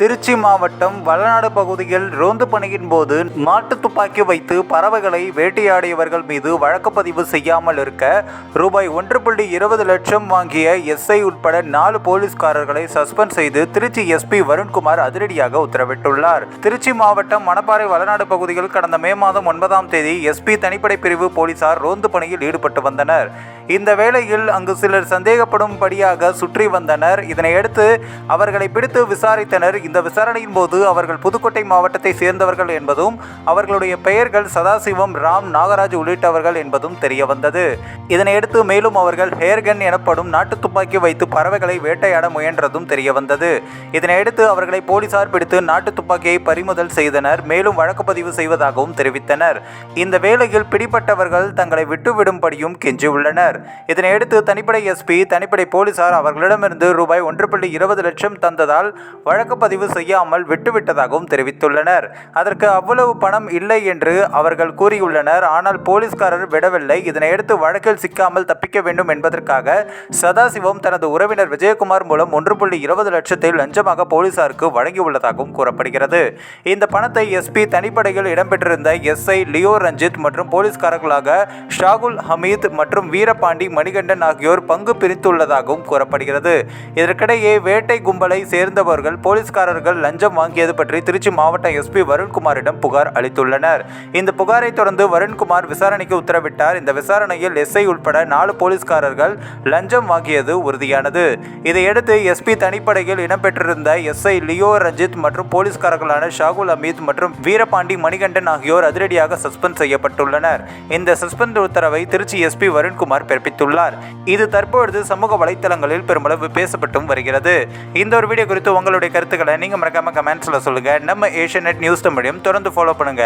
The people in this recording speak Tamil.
திருச்சி மாவட்டம் வளநாடு பகுதியில் ரோந்து பணியின் போது மாட்டு துப்பாக்கி வைத்து பறவைகளை வேட்டையாடியவர்கள் மீது வழக்கு பதிவு செய்யாமல் இருக்க ரூபாய் ஒன்று புள்ளி இருபது லட்சம் வாங்கிய எஸ்ஐ உட்பட நாலு போலீஸ்காரர்களை சஸ்பெண்ட் செய்து திருச்சி எஸ்பி வருண்குமார் அதிரடியாக உத்தரவிட்டுள்ளார். திருச்சி மாவட்டம் மணப்பாறை வளநாடு பகுதியில் கடந்த மே மாதம் ஒன்பதாம் தேதி எஸ்பி தனிப்படை பிரிவு போலீசார் ரோந்து பணியில் ஈடுபட்டு வந்தனர். இந்த வேளையில் அங்கு சிலர் சந்தேகப்படும்படியாக சுற்றி வந்தனர். இதனையடுத்து அவர்களை பிடித்து விசாரித்தனர். இந்த விசாரணையின் போது அவர்கள் புதுக்கோட்டை மாவட்டத்தை சேர்ந்தவர்கள் என்பதும் அவர்களுடைய பெயர்கள் சதாசிவம் ராம் நாகராஜ் உள்ளிட்டவர்கள் என்பதும் தெரிய வந்தது இதனையடுத்து மேலும் அவர்கள் ஹேர்கன் எனப்படும் நாட்டு துப்பாக்கி வைத்து பறவைகளை வேட்டையாட முயன்றதும் தெரிய வந்தது இதனையடுத்து அவர்களை போலீசார் பிடித்து நாட்டு துப்பாக்கியை பறிமுதல் செய்தனர். மேலும் வழக்கு பதிவு செய்வதாகவும் தெரிவித்தனர். இந்த வேளையில் பிடிப்பட்டவர்கள் தங்களை விட்டுவிடும்படியும் கெஞ்சியுள்ளனர். இதனையடுத்து தனிப்படை எஸ்பி தனிப்படை போலீசார் அவர்களிடமிருந்து ரூபாய் ஒன்று புள்ளி இருபது லட்சம் தந்ததால் வழக்கு பதிவு செய்யாமல் விட்டுவிட்டதாகவும் தெரிவித்துள்ளனர். அதற்கு அவ்வளவு பணம் இல்லை என்று அவர்கள் கூறியுள்ளனர். ஆனால் போலீஸ்காரர் விடவில்லை. இதனையடுத்து வழக்கில் சிக்காமல் தப்பிக்க வேண்டும் என்பதற்காக சதாசிவம் தனது உறவினர் விஜயகுமார் மூலம் ஒன்று புள்ளி இருபது லட்சத்தை லஞ்சமாக போலீசாருக்கு வழங்கியுள்ளதாகவும் கூறப்படுகிறது. இந்த பணத்தை எஸ்பி தனிப்படையில் இடம்பெற்றிருந்த எஸ்ஐ லியோ ரஞ்சித் மற்றும் போலீஸ்காரர்களாக ஷாகுல் ஹமீத் மற்றும் வீரபாண்டி மணிகண்டன் ஆகியோர் பங்கு பிரித்துள்ளதாகவும் கூறப்படுகிறது. இதற்கிடையே வேட்டை கும்பலை சேர்ந்தவர்கள் போலீஸ்காரர்கள் லஞ்சம் வாங்கியது பற்றி திருச்சி மாவட்ட எஸ்பி வருண்குமாரிடம் புகார் அளித்துள்ளனர். இந்த புகாரை தொடர்ந்து வருண்குமார் விசாரணைக்கு உத்தரவிட்டார். இந்த விசாரணையில் எஸ்ஐ உட்பட நாலு போலீஸ்காரர்கள் லஞ்சம் வாங்கியது உறுதியானது. இதையடுத்து எஸ்பி தனிப்படையில் இடம்பெற்றிருந்த எஸ்ஐ லியோ ரஞ்சித் மற்றும் போலீஸ்காரர்களான ஷாகுல் அமீத் மற்றும் வீரபாண்டி மணிகண்டன் ஆகியோர் அதிரடியாக சஸ்பெண்ட் செய்யப்பட்டுள்ளனர். இந்த சஸ்பெண்ட் உத்தரவை திருச்சி எஸ்பி வருண்குமார் பிறப்பித்துள்ளார் இது தற்பொழுது சமூக வலைத்தளங்களில் பெருமளவு பேசப்பட்டும் வருகிறது. இந்த ஒரு வீடியோ குறித்து உங்களுடைய கருத்துக்களை நீங்க மறக்காமல் கமெண்ட்ஸில் சொல்லுங்க. நம்ம ஏஷியநெட் நியூஸ் தமிழையும் தொடர்ந்து ஃபாலோ பண்ணுங்க.